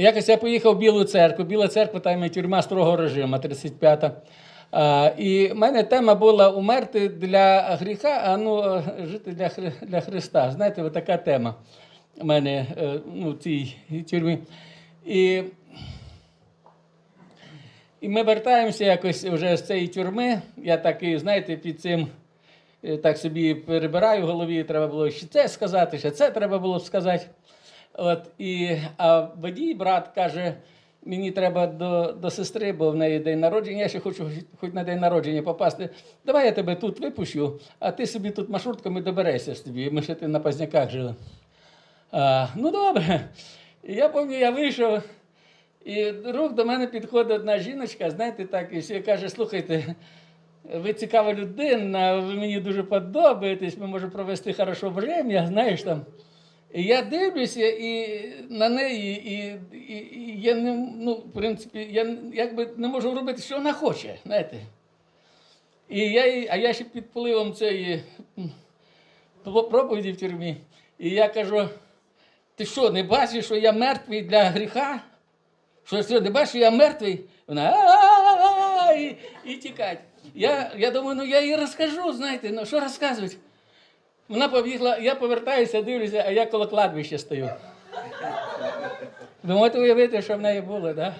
Якось я поїхав в Білу церкву. Біла церква там і тюрма строгого режиму, 35-та. А, і в мене тема була умерти для гріха, а ну жити для, Хри- для Христа. Знаєте, от така тема у мене е, ну, в цій тюрмі. І, і ми вертаємося якось вже з цієї тюрми. Я так знаєте, під цим е, так собі перебираю в голові, треба було ще це сказати, ще це треба було б сказати. От, і, а водій, брат, каже, мені треба до, до сестри, бо в неї день народження, я ще хочу хоч- на день народження попасти. Давай я тебе тут випущу, а ти собі тут маршрутками доберешся ж тобі. Ми ще ти на Пазняках жили. А, ну добре. Я пам'ятаю, я вийшов, і рук до мене підходить одна жіночка, знаєте, так, і каже, слухайте, ви цікава людина, ви мені дуже подобаєтесь, ми можемо провести хорошо время, знаєш там. Я дивлюся і на неї, і, і, і я не, ну, в принципі, я якби не можу робити, що вона хоче, знаєте. І я, а я ще під впливом цієї проповіді в тюрмі. І я кажу: ти що, не бачиш, що я мертвий для гріха? Що, що не бачиш, що я мертвий? Вона «А-а-а-а!» і, тікать. Я, я думаю, ну я їй розкажу, знаєте, ну що розказувати? Вона побігла, я повертаюся, дивлюся, а я коло кладбища стою. Ви уявити, що в неї було, так? Да?